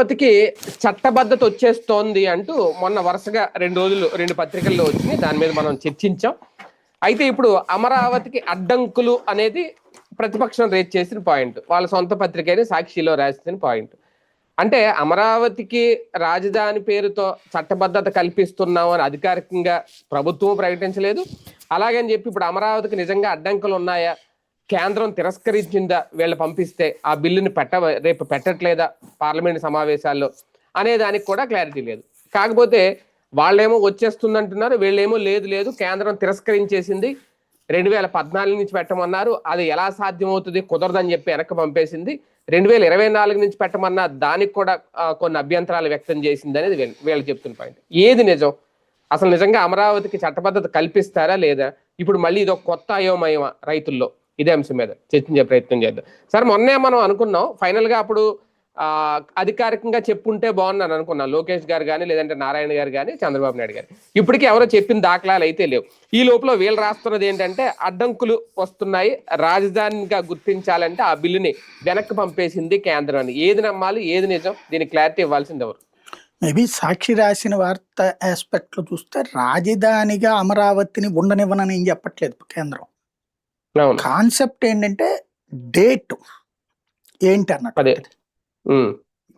అమరావతికి చట్టబద్ధత వచ్చేస్తోంది అంటూ మొన్న వరుసగా రెండు రోజులు రెండు పత్రికల్లో వచ్చింది. దాని మీద మనం చర్చించాం. అయితే ఇప్పుడు అమరావతికి అడ్డంకులు అనేది ప్రతిపక్షం రేట్ చేసిన పాయింట్. వాళ్ళ సొంత పత్రికని సాక్షిలో రాసిన పాయింట్. అంటే అమరావతికి రాజధాని పేరుతో చట్టబద్ధత కల్పిస్తున్నాం అని అధికారికంగా ప్రభుత్వం ప్రకటించలేదు. అలాగని చెప్పి ఇప్పుడు అమరావతికి నిజంగా అడ్డంకులు ఉన్నాయా? కేంద్రం తిరస్కరించిందా వీళ్ళు పంపిస్తే ఆ బిల్లుని పెట్ట రేపు పెట్టట్లేదా పార్లమెంట్ సమావేశాల్లో అనే దానికి కూడా క్లారిటీ లేదు. కాకపోతే వాళ్ళేమో వచ్చేస్తుందంటున్నారు వీళ్ళేమో లేదు లేదు కేంద్రం తిరస్కరించేసింది రెండు వేల పద్నాలుగు నుంచి పెట్టమన్నారు అది ఎలా సాధ్యమవుతుంది కుదరదని చెప్పి వెనక్కి పంపేసింది. రెండు వేల ఇరవై నాలుగు నుంచి పెట్టమన్నా దానికి కూడా కొన్ని అభ్యంతరాలు వ్యక్తం చేసింది అనేది వీళ్ళు చెప్తున్న పాయింట్. ఏది నిజం? అసలు నిజంగా అమరావతికి చట్టబద్ధత కల్పిస్తారా లేదా? ఇప్పుడు మళ్ళీ ఇది ఒక కొత్త అయోమయమా రైతుల్లో? ఇదే అంశం మీద చర్చించే ప్రయత్నం చేద్దాం. సార్ మొన్నే మనం అనుకున్నాం ఫైనల్గా అప్పుడు అధికారికంగా చెప్పుంటే బాగున్నాను అనుకున్నాను లోకేష్ గారు కానీ లేదంటే నారాయణ గారు కానీ చంద్రబాబు నాయుడు గారు. ఇప్పటికీ ఎవరో చెప్పిన దాఖలాలు అయితే లేవు. ఈ లోపల వీళ్ళు రాస్తున్నది ఏంటంటే అడ్డంకులు వస్తున్నాయి. రాజధానిగా గుర్తించాలంటే ఆ బిల్లుని వెనక్కి పంపేసింది కేంద్రం అని ఏది నమ్మాలి ఏది నిజం దీనికి క్లారిటీ ఇవ్వాల్సింది ఎవరు? మేబీ సాక్షి రాసిన వార్త ఆస్పెక్ట్లో చూస్తే రాజధానిగా అమరావతిని ఉండనివ్వనని ఏం చెప్పట్లేదు కేంద్రం. కాన్సెప్ట్ ఏంటంటే డేట్ ఏంటి అన్నట్టు అదే. ఉమ్,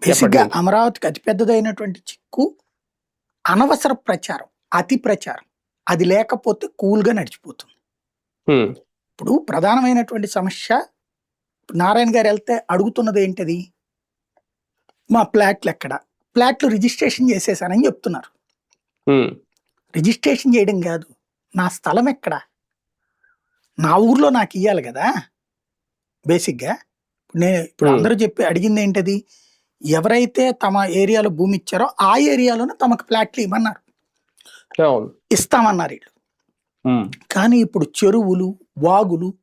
బేసిక్గా చెప్పండి. అమరావతికి అతిపెద్దదైనటువంటి చిక్కు అనవసర ప్రచారం అతి ప్రచారం. అది లేకపోతే కూల్గా నడిచిపోతుంది ఇప్పుడు ప్రధానమైనటువంటి సమస్య నారాయణ గారు వెళ్తే అడుగుతున్నది ఏంటది? మా ప్లాట్లు ఎక్కడ? ప్లాట్లు రిజిస్ట్రేషన్ చేసేసానని చెప్తున్నారు. రిజిస్ట్రేషన్ చేయడం కాదు నా స్థలం ఎక్కడ? నా ఊర్లో నాకు ఇయ్యాలి కదా? బేసిక్గా నేను ఇప్పుడు. అందరూ చెప్పి అడిగింది ఏంటది? ఎవరైతే తమ ఏరియాలో భూమి ఇచ్చారో ఆ ఏరియాలోనే తమకు ఫ్లాట్లు ఇవ్వమన్నారు. అవును. ఇస్తామన్నారు వీళ్ళు. కానీ ఇప్పుడు చెరువులు వాగులు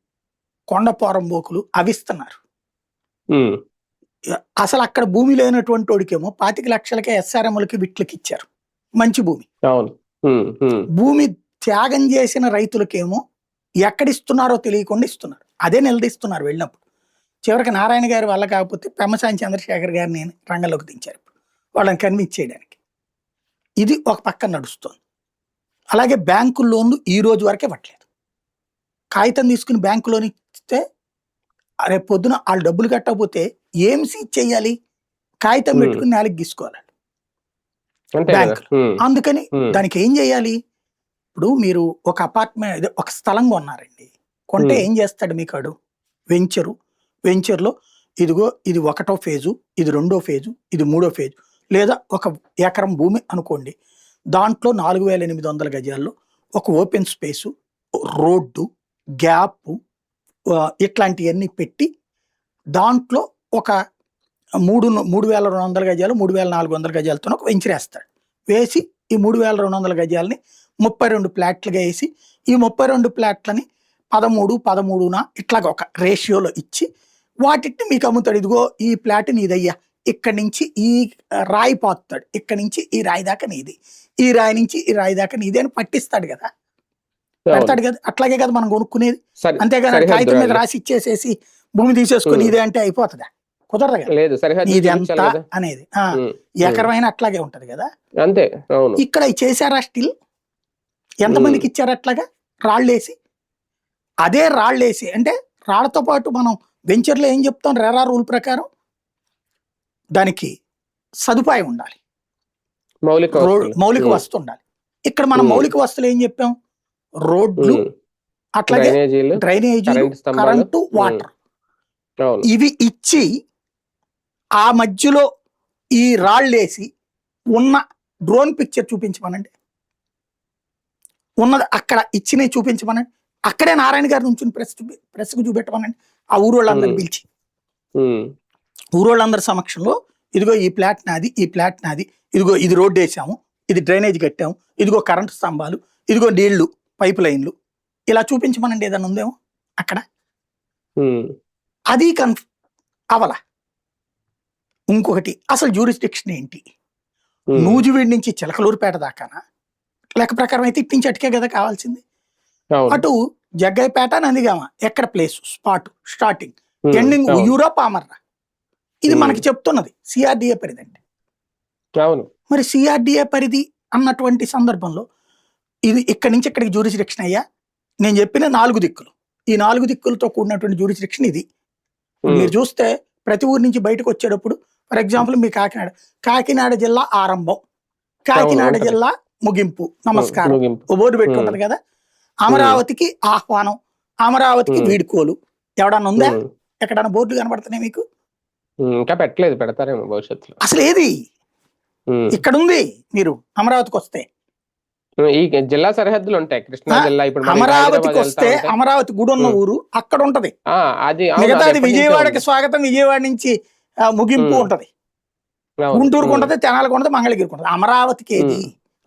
కొండపోరంబోకులు అవి ఇస్తున్నారు. అసలు అక్కడ భూమి లేనటువంటి వాడికేమో పాతిక లక్షలకే ఎస్ఆర్ఎంలకి విట్లకి ఇచ్చారు. మంచి భూమి. భూమి త్యాగం చేసిన రైతులకేమో ఎక్కడిస్తున్నారో తెలియకుండా ఇస్తున్నారు. అదే నిలదీస్తున్నారు వెళ్ళినప్పుడు. చివరికి నారాయణ గారి వల్ల కాకపోతే పెమ్మసాని చంద్రశేఖర్ గారిని రంగంలోకి దించారు ఇప్పుడు. వాళ్ళని కన్విన్స్ చేయడానికి. ఇది ఒక పక్కన నడుస్తుంది. అలాగే బ్యాంకు లోన్లు ఈ రోజు వరకే పట్టలేదు. కాగితం తీసుకుని బ్యాంకు లోన్ ఇస్తే రేపు పొద్దున వాళ్ళు డబ్బులు కట్టకపోతే ఏం సీజ్ చేయాలి? కాగితం. పెట్టుకుని నేలకి గీసుకోవాలి బ్యాంకులు. అందుకని దానికి ఏం చేయాలి? ఇప్పుడు మీరు ఒక అపార్ట్మెంట్ అదే ఒక స్థలం కొన్నారండి. కొంటే. ఏం చేస్తాడు మీకు వాడు వెంచరు. వెంచర్లో ఇదిగో ఇది ఒకటో ఫేజు ఇది రెండో ఫేజు ఇది మూడో ఫేజు లేదా ఒక ఎకరం భూమి అనుకోండి. దాంట్లో నాలుగు వేల ఎనిమిది వందల గజాల్లో ఒక ఓపెన్ స్పేసు రోడ్డు గ్యాప్ ఇట్లాంటివన్నీ పెట్టి దాంట్లో ఒక మూడు మూడు వేల రెండు వందల గజాలు మూడు వేల నాలుగు వందల గజాలతో ఒక వెంచర్ వేస్తాడు వేసి ఈ మూడు వేల రెండు వందల గజాలని ముప్పై రెండు ప్లాట్లుగా వేసి ఈ ముప్పై రెండు ప్లాట్లని పదమూడు పదమూడున ఇట్లాగ ఒక రేషియోలో ఇచ్చి వాటిని మీకు అమ్ముతాడు. ఇదిగో ఈ ప్లాట్ నీదయ్యా. ఇక్కడి నుంచి ఈ రాయి పోతాడు ఇక్కడి నుంచి ఈ రాయి దాకా నీది. ఈ రాయి నుంచి ఈ రాయి దాకా నీది అని పట్టిస్తాడు కదా. పెడతాడు కదా. అట్లాగే కదా మనం కొనుక్కునేది. అంతేగాని కాగితం మీద. రాసి ఇచ్చేసేసి భూమి తీసేసుకొని. ఇదే అంటే అయిపోతుందా? కుదరదు కదా. ఇది ఎంత అనేది. ఎకరమైన అట్లాగే ఉంటది కదా. అంతే ఇక్కడ చేశారా స్టిల్? ఎంతమందికి ఇచ్చారు అట్లాగా? రాళ్ళేసి? అదే రాళ్ళేసి. అంటే రాళ్ళతో పాటు మనం వెంచర్లో ఏం చెప్తాం? రెరా రూల్ ప్రకారం దానికి సదుపాయం ఉండాలి. మౌలిక. మౌలిక వస్తు ఉండాలి. ఇక్కడ మనం. మౌలిక వస్తువులు ఏం చెప్పాం? రోడ్లు అట్లాగే డ్రైనేజీలు డ్రైనేజీలు కరెంట్ వాటర్. ఇవి ఇచ్చి ఆ మధ్యలో ఈ రాళ్ళేసి ఉన్న డ్రోన్ పిక్చర్ చూపించమనండి. ఉన్నది అక్కడ ఇచ్చినవి చూపించమనండి. అక్కడే నారాయణ గారి నుంచి ప్రెస్ చూపి ప్రెస్కు చూపెట్టమనండి. ఆ ఊరోళ్ళందరిని. పిలిచి. ఊరోళ్ళందరి సమక్షంలో ఇదిగో ఈ ప్లాట్ నాది ఈ ప్లాట్ నాది ఇదిగో ఇది రోడ్డు వేసాము ఇది డ్రైనేజ్ కట్టాము ఇదిగో కరెంటు స్తంభాలు ఇదిగో నీళ్ళు పైప్ లైన్లు. ఇలా చూపించమనండి ఏదైనా ఉందేమో అక్కడ. అది కన్ఫ్ అవల. ఇంకొకటి అసలు జ్యూరిస్డిక్షన్ ఏంటి? నూజివీడి నుంచి చిలకలూరుపేట దాకానా? లెక్క ప్రకారం అయితే ఇట్టించి అటుకే కదా కావాల్సింది. అటు జగ్గైపేట నందిగామ ఎక్కడ place spot starting ending. Europe ఆమర్రా ఇది Hmm. మనకి చెప్తున్నది సిఆర్డిఏ పరిదండి అవును. మరి సిఆర్డిఏ పరిధి అన్నటువంటి సందర్భంలో ఇది ఇక్కడి నుంచి ఇక్కడికి జ్యూరిస్డిక్షన్ అయ్యా నేను చెప్పిన నాలుగు దిక్కులు. ఈ నాలుగు దిక్కులతో కూడినటువంటి జ్యూరిస్డిక్షన్ ఇది. ఉమ్, మీరు చూస్తే ప్రతి ఊరి నుంచి బయటకు వచ్చేటప్పుడు ఫర్ ఎగ్జాంపుల్ మీ కాకినాడ. కాకినాడ జిల్లా ఆరంభం. కాకినాడ. జిల్లా ముగింపు నమస్కారం. బోర్డు పెట్టుకుంటది కదా? అమరావతికి ఆహ్వానం అమరావతికి. వీడుకోలు. ఎవడన్నా ఉందా? ఎక్కడన్నా బోర్డు కనబడుతున్నాయి మీకు? ఇంకా పెట్టలేదు పెడతారేమో భవిష్యత్తులో. అసలు ఏది? ఇక్కడ ఉంది మీరు అమరావతికి వస్తే ఈ జిల్లా సరిహద్దులు ఉంటాయి కృష్ణా జిల్లా ఇప్పుడు అమరావతికి వస్తే అమరావతి గుడి ఉన్న. ఊరు అక్కడ ఉంటది అది మిగతాది విజయవాడకి. స్వాగతం విజయవాడ నుంచి ముగింపు. ఉంటది. గుంటూరుకు ఉంటది తెనాలకు ఉంటది మంగళగిరికి ఉంటది. అమరావతికి ఏది.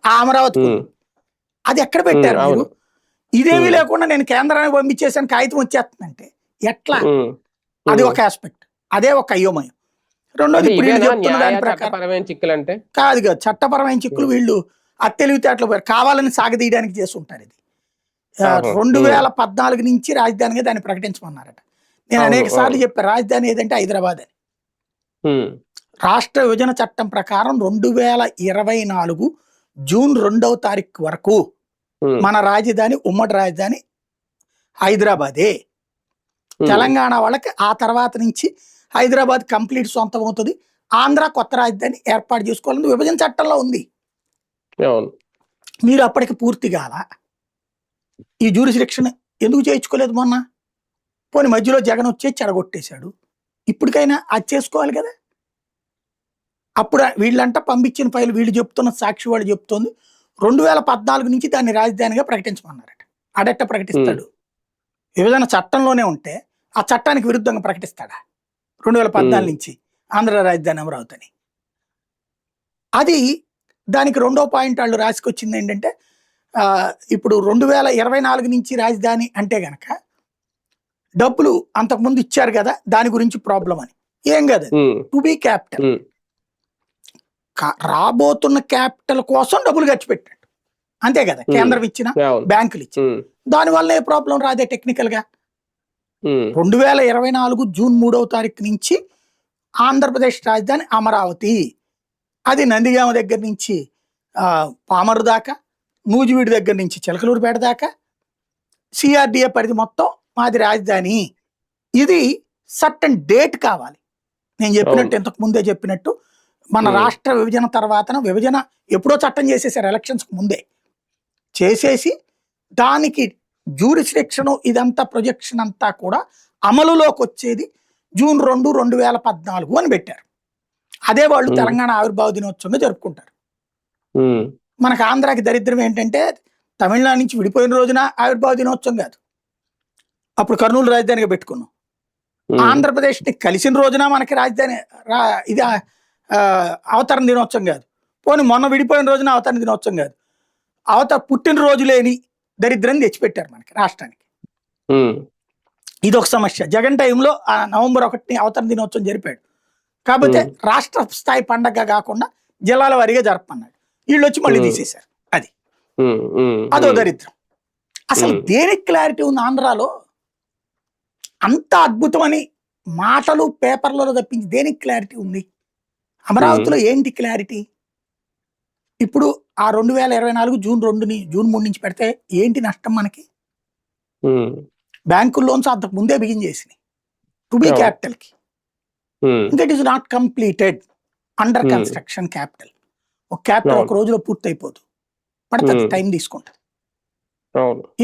ఆ ఉంది. అది ఎక్కడ పెట్టారు మీరు. ఇదేమీ. లేకుండా నేను కేంద్రానికి పంపించేసాను కాగితం వచ్చేస్తుందంటే ఎట్లా అది. ఒక ఆస్పెక్ట్ అదే ఒక అయోమయం రెండోది చిక్కులంటే కాదు కాదు చట్టపరమైన చిక్కులు వీళ్ళు అత్తెలివితేటలు పోయారు. కావాలని సాగదీయడానికి చేస్తుంటారు ఇది ఆ, ఆహా. రెండు. వేల పద్నాలుగు నుంచి రాజధానిగా దాన్ని ప్రకటించమన్నారట నేను అనేక సార్లు. చెప్పాను రాజధాని ఏదంటే హైదరాబాద్ అని రాష్ట్ర విభజన చట్టం ప్రకారం రెండు వేల ఇరవై నాలుగు జూన్ రెండవ తారీఖు వరకు మన రాజధాని ఉమ్మడి రాజధాని హైదరాబాదే. తెలంగాణ వాళ్ళకి ఆ తర్వాత నుంచి హైదరాబాద్ కంప్లీట్ సొంతం అవుతుంది. ఆంధ్ర కొత్త రాజధాని ఏర్పాటు చేసుకోవాలని విభజన చట్టంలో ఉంది. మీరు అప్పటికి పూర్తి కాల. ఈ జ్యూరిస్డిక్షన్ ఎందుకు చేయించుకోలేదు మొన్న? పోనీ మధ్యలో జగన్ వచ్చే చెడగొట్టేశాడు ఇప్పటికైనా అది చేసుకోవాలి కదా? అప్పుడు వీళ్ళంట పంపించిన ఫైల్ వీళ్ళు చెప్తున్న సాక్షి వాళ్ళు చెప్తోంది. రెండు వేల పద్నాలుగు నుంచి దాన్ని రాజధానిగా ప్రకటించమన్నారట. అడెట్ట ప్రకటిస్తాడు. విభజన చట్టంలోనే ఉంటే ఆ చట్టానికి విరుద్ధంగా ప్రకటిస్తాడా? రెండు వేల పద్నాలుగు నుంచి ఆంధ్ర రాజధాని అమరావతి అని అది దానికి రెండో పాయింట్ వాళ్ళు రాసుకొచ్చింది ఏంటంటే ఇప్పుడు రెండు వేల ఇరవై నాలుగు నుంచి రాజధాని అంటే గనక డబ్బులు అంతకుముందు ఇచ్చారు కదా దాని గురించి ప్రాబ్లం అని ఏం కాదు టు బి క్యాపిటల్ రాబోతున్న క్యాపిటల్ కోసం డబ్బులు ఖర్చు పెట్టాడు అంతే కదా. కేంద్రం ఇచ్చిన బ్యాంకులు ఇచ్చిన. దానివల్ల ఏ ప్రాబ్లం రాదే టెక్నికల్గా రెండు వేల ఇరవై నాలుగు జూన్ మూడవ తారీఖు నుంచి ఆంధ్రప్రదేశ్ రాజధాని అమరావతి. అది నందిగామ దగ్గర నుంచి పామరు దాకా నూజివీడు దగ్గర నుంచి చిలకలూరుపేట దాకా సిఆర్డిఏ పరిధి మొత్తం మాది రాజధాని. ఇది సర్టన్ డేట్ కావాలి. నేను చెప్పినట్టు ఇంతకు ముందే చెప్పినట్టు మన Hmm. రాష్ట్ర విభజన తర్వాత విభజన ఎప్పుడో చట్టం చేసేసారు ఎలక్షన్స్ ముందే. చేసేసి దానికి జ్యూరిస్డిక్షన్ ఇదంతా ప్రొజెక్షన్ అంతా కూడా అమలులోకి వచ్చేది జూన్ రెండు రెండు వేల పద్నాలుగు అని పెట్టారు. అదే వాళ్ళు Hmm. తెలంగాణ ఆవిర్భావ దినోత్సవంగా జరుపుకుంటారు. ఉమ్, మనకు ఆంధ్రాకి దరిద్రం ఏంటంటే తమిళనాడు నుంచి విడిపోయిన రోజున ఆవిర్భావ దినోత్సవం కాదు. అప్పుడు కర్నూలు రాజధానిగా పెట్టుకున్నాం. ఉమ్, ఆంధ్రప్రదేశ్ని కలిసిన రోజున మనకి రాజధాని ఇది అవతరణ దినోత్సవం కాదు. పోనీ మొన్న విడిపోయిన రోజున అవతరణ దినోత్సవం కాదు. అవతర పుట్టినరోజు లేని దరిద్రం తెచ్చిపెట్టారు మనకి రాష్ట్రానికి. ఇది ఒక సమస్య. జగన్ టైంలో ఆ నవంబర్ ఒకటిని అవతరణ దినోత్సవం జరిపాడు. కాకపోతే. రాష్ట్ర స్థాయి పండగ కాకుండా జిల్లాల వారీగా జరపమన్నాడు. వీళ్ళు వచ్చి మళ్ళీ. తీసేశారు. అది. అదో దరిద్రం. అసలు. దేనికి క్లారిటీ ఉంది ఆంధ్రాలో? అంత అద్భుతమని మాటలు పేపర్లలో తప్పించి దేనికి క్లారిటీ ఉంది? అమరావతిలో ఏంటి క్లారిటీ ఇప్పుడు ఆ రెండు వేల ఇరవై నాలుగు జూన్ రెండుని జూన్ మూడు నుంచి పెడితే ఏంటి నష్టం మనకి? బ్యాంకు లోన్స్ అంతకు ముందే బిగిన్ చేసినాయి. To be. క్యాపిటల్కి. It is not completed under. Construction capital ఒక క్యాపిటల్. ఒక రోజులో పూర్తి అయిపోదు పడుతుంది. టైం తీసుకుంటుంది.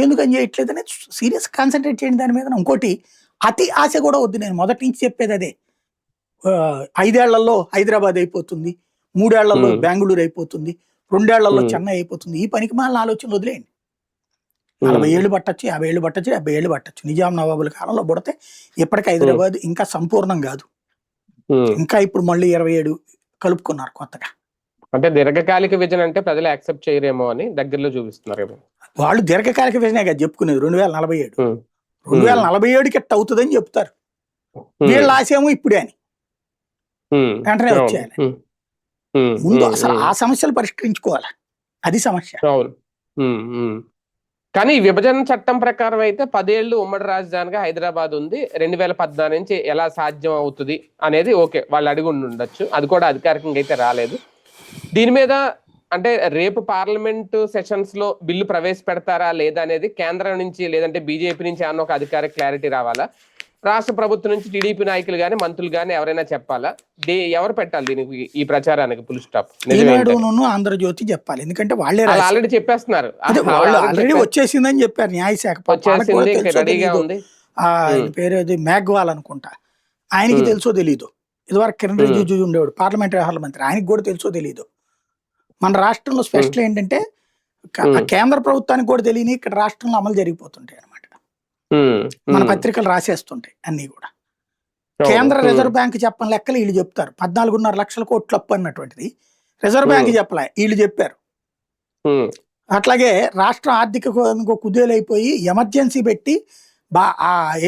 ఎందుకని చేయట్లేదు అనేది సీరియస్ కాన్సన్ట్రేట్ చేయండి దాని మీద. ఇంకోటి అతి ఆశ కూడా వద్దు. నేను మొదటి నుంచి చెప్పేది అదే. ఐదేళ్ళలో హైదరాబాద్ అయిపోతుంది మూడేళ్ళలో. బెంగళూరు అయిపోతుంది రెండేళ్ళలో. చెన్నై అయిపోతుంది. ఈ పనికి మాలిన ఆలోచన వదిలేయండి. నలభై ఏళ్ళు పట్టచ్చు యాభై ఏళ్ళు పట్టచ్చు డెబ్బై ఏళ్ళు పట్టచ్చు. నిజాం నవాబుల కాలంలో పుడితే ఇప్పటికి హైదరాబాద్ ఇంకా సంపూర్ణం కాదు. ఇంకా ఇప్పుడు మళ్ళీ ఇరవై ఏడు కలుపుకున్నారు కొత్తగా. అంటే దీర్ఘకాలిక విజన్ అంటే ప్రజలు యాక్సెప్ట్ చేయరేమో అని దగ్గరలో చూపిస్తున్నారేమో వాళ్ళు దీర్ఘకాలిక విజనే కదా చెప్పుకునేది రెండు వేల నలభై ఏడు. రెండు వేల నలభై ఏడుకి ఎట్ట అవుతుందని చెప్తారు వీళ్ళ ఆశయము ఇప్పుడే అని. వెంటనే వచ్చేయాలి. ముందు అసలు. ఆ సమస్యలు పరిష్కరించుకోవాలి. అది సమస్య. కానీ విభజన చట్టం ప్రకారం అయితే పదేళ్ళు ఉమ్మడి రాజధానిగా హైదరాబాద్ ఉంది. రెండు వేల పద్నాలుగు నుంచి ఎలా సాధ్యం అవుతుంది అనేది ఓకే వాళ్ళు అడిగి ఉండి ఉండొచ్చు. అది కూడా అధికారికంగా అయితే రాలేదు. దీని మీద అంటే రేపు పార్లమెంట్ సెషన్స్లో బిల్లు ప్రవేశపెడతారా లేదా అనేది కేంద్రం నుంచి లేదంటే బీజేపీ నుంచి ఏమన్నా ఒక అధికారిక క్లారిటీ రావాలా? రాష్ట్ర ప్రభుత్వం నుంచి టీడీపీ నాయకులు గాని మంత్రులు గాని ఎవరైనా చెప్పాలా దే ఎవరు పెట్టాలి దీనికి ఈ ప్రచారానికి పుల్ స్టాప్ ఈనాడును ఆంధ్రజ్యోతి చెప్పాలి ఎందుకంటే వాళ్ళే. ఆల్రెడీ చెప్పేస్తున్నారు ఆల్రెడీ. వచ్చేసిందని చెప్పారు న్యాయశాఖ వచ్చేసింది రెడీగా. ఉంది. పేరు మేఘ్వాల్ అనుకుంటా ఆయనకి. తెలుసో తెలీదు ఇదివరకు కిరణ్. రిజిజు ఉండేవాడు పార్లమెంట్ వ్యవహారాల మంత్రి ఆయనకి కూడా తెలుసో తెలీదు మన రాష్ట్రంలో స్పెషల్ ఏంటంటే. కేంద్ర ప్రభుత్వానికి కూడా తెలియని ఇక్కడ రాష్ట్రంలో అమలు జరిగిపోతుంటాయి మన. పత్రికలు రాసేస్తుంటాయి అన్ని కూడా. కేంద్ర రిజర్వ్ బ్యాంక్ చెప్పని లెక్కలు వీళ్ళు చెప్తారు. పద్నాలుగున్నర లక్షల కోట్లు అప్పు అన్నటువంటిది. Reserve bank. చెప్పలే వీళ్ళు చెప్పారు. అట్లాగే రాష్ట్రం ఆర్థిక కుదేలైపోయి ఎమర్జెన్సీ పెట్టి బా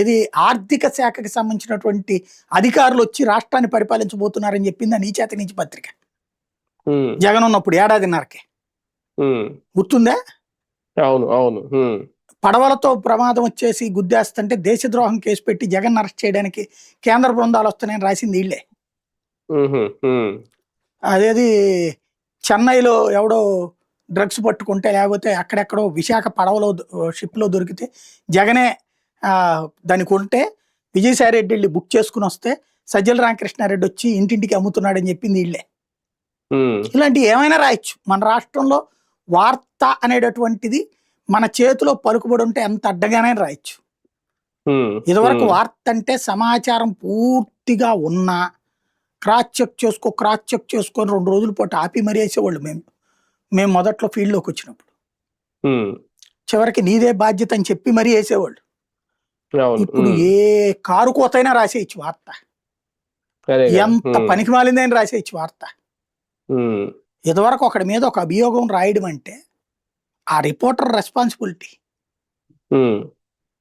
ఏది ఆర్థిక శాఖకి సంబంధించినటువంటి అధికారులు వచ్చి రాష్ట్రాన్ని పరిపాలించబోతున్నారని చెప్పింది నీచేత నీచి పత్రిక. జగన్ ఉన్నప్పుడు ఏడాదిన్నరకే. గుర్తుందా? అవును అవును. పడవలతో ప్రమాదం వచ్చేసి గుద్దేస్తుంటే దేశద్రోహం కేసు పెట్టి జగన్ అరెస్ట్ చేయడానికి కేంద్ర బృందాలు వస్తున్నాయని రాసింది వీళ్ళే. అదేది చెన్నైలో ఎవడో డ్రగ్స్ పట్టుకుంటే లేకపోతే అక్కడెక్కడో విశాఖ పడవలో షిప్లో దొరికితే జగనే ఆ, దాన్ని కొంటే విజయసాయి రెడ్డి వెళ్ళి బుక్ చేసుకుని వస్తే సజ్జల రామకృష్ణారెడ్డి వచ్చి ఇంటింటికి అమ్ముతున్నాడని చెప్పింది వీళ్ళే. ఉమ్, ఇలాంటి ఏమైనా రాయొచ్చు. మన రాష్ట్రంలో వార్త అనేటటువంటిది మన చేతిలో పలుకుబడి ఉంటే ఎంత అడ్డగానే రాయొచ్చు. ఇదివరకు వార్త అంటే సమాచారం పూర్తిగా ఉన్నా క్రాస్ చెక్ చేసుకో క్రాస్ చెక్ చేసుకొని రెండు రోజుల పాటు ఆపి మరీ వేసేవాళ్ళు మేము మేము మొదట్లో ఫీల్డ్లోకి వచ్చినప్పుడు. చివరికి నీదే బాధ్యత అని చెప్పి మరీ వేసేవాళ్ళు. ఇప్పుడు ఏ కారు కోతైనా రాసేయచ్చు వార్త. ఎంత పనికి మాలిందని రాసేయచ్చు వార్త. ఇదివరకు ఒకడి మీద ఒక అభియోగం రాయడం అంటే ఆ రిపోర్టర్ రెస్పాన్సిబిలిటీ.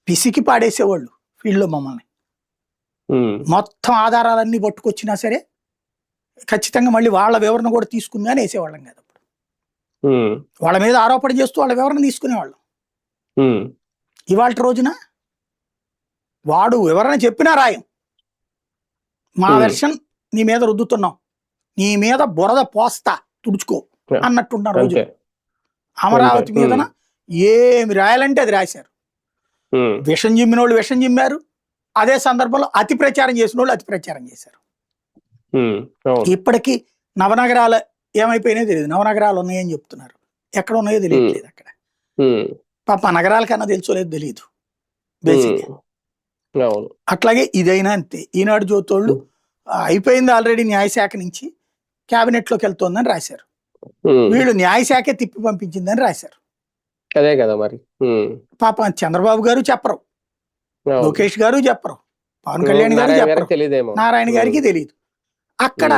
పిసికి పాడేసేవాళ్ళు ఫీల్డ్లో మమ్మల్ని. మొత్తం ఆధారాలన్నీ పట్టుకొచ్చినా సరే ఖచ్చితంగా మళ్ళీ వాళ్ళ వివరణ కూడా తీసుకుందని వేసేవాళ్ళం కదా అప్పుడు. వాళ్ళ మీద ఆరోపణ చేస్తూ వాళ్ళ వివరణ తీసుకునేవాళ్ళం. ఇవాళ రోజున వాడు వివరణ చెప్పినా రాయం. మా. వెర్షన్ నీ మీద రుద్దుతున్నాం. నీ మీద బురద పోస్తా తుడుచుకో Yeah. అన్నట్టున్న రోజు. అమరావతి. మీదన ఏమి రాయాలంటే అది రాశారు. విషం జిమ్మిన వాళ్ళు విషం జిమ్మారు. అదే సందర్భంలో అతి ప్రచారం చేసిన వాళ్ళు అతి ప్రచారం చేశారు. ఇప్పటికీ నవనగరాలు ఏమైపోయినాయో తెలియదు. నవనగరాలు ఉన్నాయని చెప్తున్నారు. ఎక్కడ ఉన్నాయో తెలియట్లేదు అక్కడ. పాప నగరాల కన్నా తెలుసో లేదు తెలియదు. బేసిక్ అట్లాగే ఇదైనా అంతే. ఈనాడు జ్యోతోళ్ళు అయిపోయింది ఆల్రెడీ న్యాయశాఖ నుంచి. Cabinet లోకి వెళ్తోందని రాశారు. వీళ్ళు న్యాయశాఖే తిప్పి పంపించిందని రాశారు. అదే కదా మరి. పాప చంద్రబాబు గారు చెప్పరు. లోకేష్ గారు చెప్పరు. పవన్ కళ్యాణ్ గారు నారాయణ చెప్పరు. నారాయణ గారికి తెలియదు. అక్కడ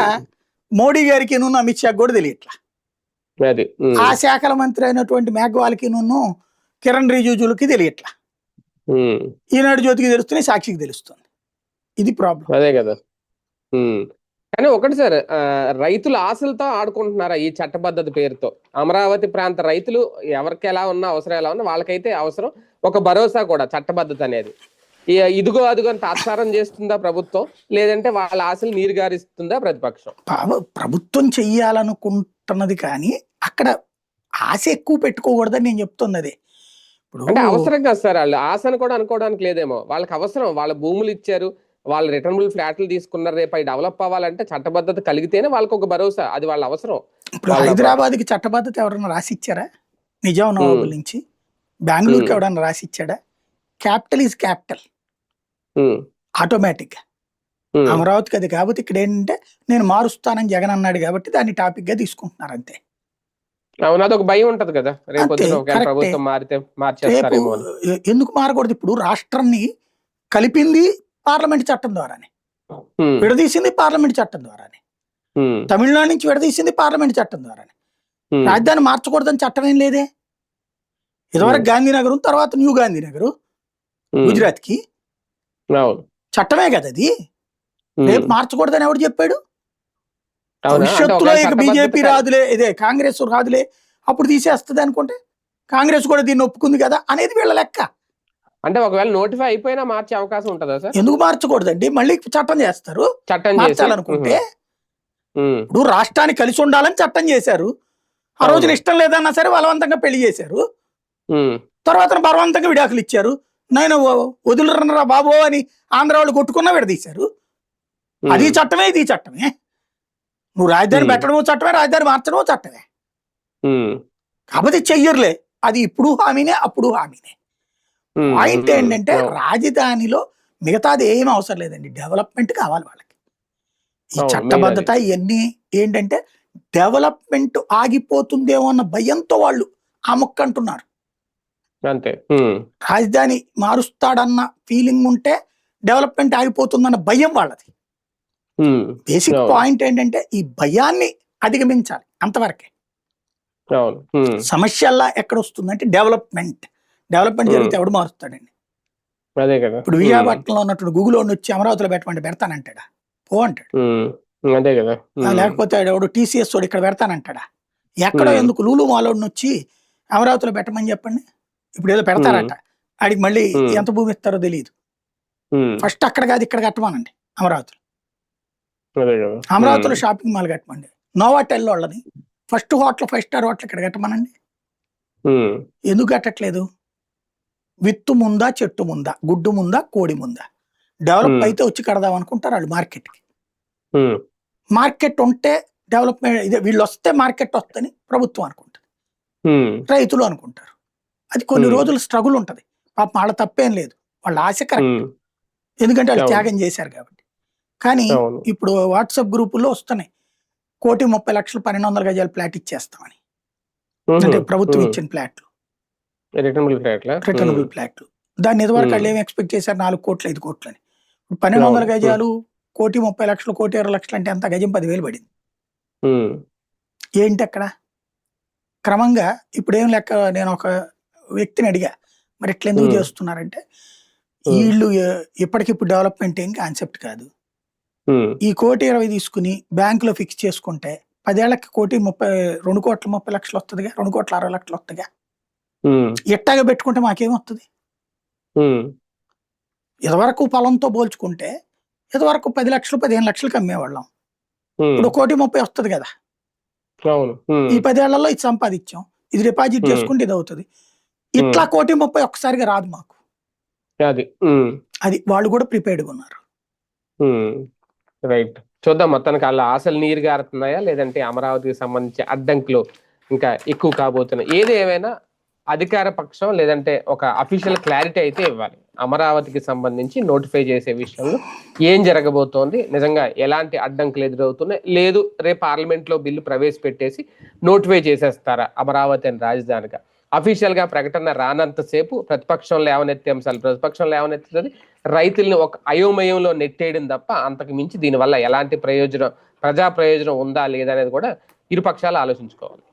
మోడీ గారికి నువ్వు అమిత్ షా కూడా తెలియట్లా. ఆ శాఖల మంత్రి అయినటువంటి మేఘవాల్కి నువ్వు కిరణ్ రిజిజులకి తెలియట్లా. ఈనాడు జ్యోతికి తెలుస్తుంది సాక్షికి తెలుస్తుంది. ఇది ప్రాబ్లం. అదే కదా. కానీ ఒకటి సార్ రైతుల ఆశలతో ఆడుకుంటున్నారా ఈ చట్టబద్ధత పేరుతో? అమరావతి ప్రాంత రైతులు ఎవరికి ఎలా ఉన్నా అవసరం ఎలా ఉన్నా వాళ్ళకైతే అవసరం ఒక భరోసా కూడా చట్టబద్ధత అనేది. ఇదిగో అదిగో తాత్సారం చేస్తుందా ప్రభుత్వం? లేదంటే వాళ్ళ ఆశలు నీరు గారిస్తుందా ప్రతిపక్షం ప్రభుత్వం చెయ్యాలనుకుంటున్నది కానీ అక్కడ ఆశ ఎక్కువ పెట్టుకోకూడదని నేను చెప్తున్నది. అంటే అవసరం కదా సార్ వాళ్ళు ఆశను కూడా అనుకోవడానికి లేదేమో. వాళ్ళకి అవసరం వాళ్ళ భూములు ఇచ్చారు వాళ్ళ రిటర్నబుల్ ఫ్లాట్లు తీసుకున్నారు రేపు అవి డెవలప్ అవ్వాలంటే చట్టబద్ధత కలిగితేనే వాళ్ళకి ఒక భరోసా. అది వాళ్ళ అవసరం. ఇప్పుడు హైదరాబాద్కి చట్టబద్ధత ఎవరైనా రాసి ఇచ్చారా నిజాం నవాబుల ఉమ్. నుంచి. బెంగళూరుకి రాసి ఇచ్చాడా క్యాపిటల్ ఈజ్ క్యాపిటల్ ఆటోమేటిక్ అమరావతికి అది కాబట్టి ఇక్కడ ఏంటంటే నేను మారుస్తానని జగన్ అన్నాడు కాబట్టి దాన్ని టాపిక్గా తీసుకుంటున్నారు అంతే. అవును అదొక భయం ఉంటది కదా. రేపు. ప్రభుత్వం మారితే మార్చేస్తారేమో ఎందుకు మారకూడదు? ఇప్పుడు రాష్ట్రాన్ని కలిపింది పార్లమెంట్ చట్టం ద్వారానే. విడదీసింది పార్లమెంట్ చట్టం ద్వారానే. తమిళనాడు నుంచి విడదీసింది పార్లమెంట్ చట్టం ద్వారానే. రాజధాని మార్చకూడదని చట్టం ఏం లేదే? ఇదివరకు గాంధీనగరం తర్వాత న్యూ గాంధీనగర్ గుజరాత్కి చట్టమే కదా అది? రేపు మార్చకూడదని ఎవడు చెప్పాడు? భవిష్యత్తులో ఇక బీజేపీ రాదులే ఇదే కాంగ్రెస్ రాదులే అప్పుడు తీసేస్తుంది అనుకుంటే? కాంగ్రెస్ కూడా దీన్ని ఒప్పుకుంది కదా అనేది వీళ్ళ లెక్క. అంటే ఒకవేళ నోటిఫై అయిపోయినా మార్చే అవకాశం ఉంటుందా సార్? ఎందుకు మార్చకూడదండి? మళ్ళీ చట్టం చేస్తారు. చట్టం మార్చాలనుకుంటే ఉమ్, ఇప్పుడు రాష్ట్రాన్ని కలిసి ఉండాలని చట్టం చేశారు. ఆ రోజున. ఇష్టం లేదన్నా సరే బలవంతంగా పెళ్ళి చేశారు. తర్వాత బలవంతంగా విడాకులు ఇచ్చారు. నేను వదులురన్నరా బాబు అని ఆంధ్ర వాళ్ళు కొట్టుకున్నా విడదీశారు. అది చట్టమే ఇది చట్టమే. నువ్వు రాజధాని. పెట్టడమో చట్టమే రాజధాని మార్చడమో చట్టమే. కాకపోతే చెయ్యర్లే. అది ఇప్పుడు హామీనే అప్పుడు హామీనే. పాయింట్ ఏంటంటే. రాజధానిలో మిగతాది ఏం అవసరం లేదండి. డెవలప్మెంట్ కావాలి వాళ్ళకి. ఈ చట్టబద్ధత ఇవన్నీ ఏంటంటే డెవలప్మెంట్ ఆగిపోతుందేమో అన్న భయంతో వాళ్ళు ఆ మొక్క అంటున్నారు. అంతే. రాజధాని మారుస్తాడన్న ఫీలింగ్ ఉంటే డెవలప్మెంట్ ఆగిపోతుందన్న భయం వాళ్ళది. బేసిక్. పాయింట్ ఏంటంటే ఈ భయాన్ని అధిగమించాలి అంతవరకే. సమస్యల్లా ఎక్కడ వస్తుందంటే డెవలప్మెంట్. డెవలప్మెంట్. జరిగితే ఎవడు మారుస్తాడండి? అదే కదా. ఇప్పుడు విజయపట్నంలో ఉన్నటువంటి గూగుల్ వచ్చి అమరావతిలో పెట్టమంటే పెడతానంటాడా? పో అంటాడు. అదే కదా. లేకపోతే ఎవడు టీసీఎస్ వాడు ఇక్కడ పెడతానంటాడా? ఎక్కడో. ఎందుకు లూలు మాలోడిని వచ్చి అమరావతిలో పెట్టమని చెప్పండి? ఇప్పుడు ఏదో పెడతారట. ఆడికి మళ్ళీ. ఎంత భూమి ఇస్తారో తెలియదు. ఫస్ట్ అక్కడ కాదు ఇక్కడ కట్టమానండి అమరావతిలో. అమరావతిలో షాపింగ్ మాల్ కట్టమండి. నోవాటెల్ వాళ్ళని first hotel five star hotel ఇక్కడ కట్టమనండి. ఎందుకు కట్టట్లేదు? విత్తు ముందా చెట్టు ముందా గుడ్డు ముందా కోడి ముందా? డెవలప్. అయితే వచ్చి కడదాం అనుకుంటారు వాళ్ళు మార్కెట్కి. మార్కెట్ ఉంటే డెవలప్మెంట్ ఇదే వీళ్ళు వస్తే మార్కెట్ వస్తుందని ప్రభుత్వం అనుకుంటుంది. రైతులు అనుకుంటారు. అది కొన్ని. రోజులు స్ట్రగుల్ ఉంటది. పాప వాళ్ళ తప్పేం లేదు. వాళ్ళ ఆశ కరెక్ట్. ఎందుకంటే వాళ్ళు. త్యాగం చేశారు కాబట్టి. కానీ ఇప్పుడు వాట్సాప్ గ్రూపుల్లో వస్తున్నాయి. కోటి ముప్పై లక్షలు పన్నెండు వందల గజాలు ప్లాట్ ఇచ్చేస్తామని. అంటే ప్రభుత్వం ఇచ్చిన ప్లాట్లు. రిటర్నబుల్ ఫ్లాట్లా రిటర్నబుల్ ప్లాట్లు దాన్ని ఇదివరకు Hmm. వాళ్ళు ఏమి ఎక్స్పెక్ట్ చేశారు? నాలుగు కోట్లు ఐదు కోట్లు అని. ఇప్పుడు పన్నెండు వందల. గజాలు కోటి ముప్పై లక్షలు కోటి ఇరవై లక్షలు అంటే ఎంత గజం పదివేలు పడింది. ఉమ్, ఏంటి అక్కడ? క్రమంగా ఇప్పుడు ఏం లెక్క నేను ఒక వ్యక్తిని అడిగా మరి ఇట్లా ఎందుకు Hmm. చేస్తున్నారంటే Hmm. వీళ్ళు ఇప్పటికిప్పుడు డెవలప్మెంట్ ఏం కాన్సెప్ట్ కాదు. ఈ కోటి ఇరవై తీసుకుని బ్యాంకులో ఫిక్స్ చేసుకుంటే పదేళ్ళకి కోటి ముప్పై రెండు కోట్ల ముప్పై లక్షలు వస్తుందిగా రెండు కోట్ల అరవై లక్షలు వస్తుందిగా ఎట్టాగా పెట్టుకుంటే మాకేమొస్తుంది ఇదివరకు పొలంతో పోల్చుకుంటే ఇదివరకు పది లక్షలు పదిహేను లక్షలకు అమ్మేవాళ్ళం. ఉమ్, ఇప్పుడు కోటి ముప్పై వస్తుంది కదా. ఈ పదేళ్ళలో ఇది సంపాదించాం. ఇది డిపాజిట్. చేసుకుంటే ఇది అవుతుంది. ఇట్లా కోటి ముప్పై ఒక్కసారిగా రాదు మాకు. అది. అది వాళ్ళు కూడా ప్రిపేర్డ్గా ఉన్నారు. రైట్. చూద్దాం మొత్తానికి వాళ్ళ ఆశలు నీరు గారుతున్నాయా? లేదంటే అమరావతికి సంబంధించి అడ్డంకులు ఇంకా ఎక్కువ కాబోతున్నాయి. ఏది ఏమైనా అధికార పక్షం లేదంటే ఒక అఫీషియల్ క్లారిటీ అయితే ఇవ్వాలి. అమరావతికి సంబంధించి నోటిఫై చేసే విషయంలో ఏం జరగబోతోంది నిజంగా ఎలాంటి అడ్డంకులు ఎదురవుతున్నాయి లేదు రేపు పార్లమెంట్లో బిల్లు ప్రవేశపెట్టేసి నోటిఫై చేసేస్తారా అమరావతి అని రాజధానిగా? అఫీషియల్గా ప్రకటన రానంతసేపు ప్రతిపక్షం లేవనెత్తే అంశాలు ప్రతిపక్షం లేవనెత్తుతుంది రైతుల్ని ఒక అయోమయంలో నెట్టేయడం తప్ప అంతకు మించి దీనివల్ల ఎలాంటి ప్రయోజనం ప్రజా ప్రయోజనం ఉందా లేదా అనేది కూడా ఇరు పక్షాలు ఆలోచించుకోవాలి.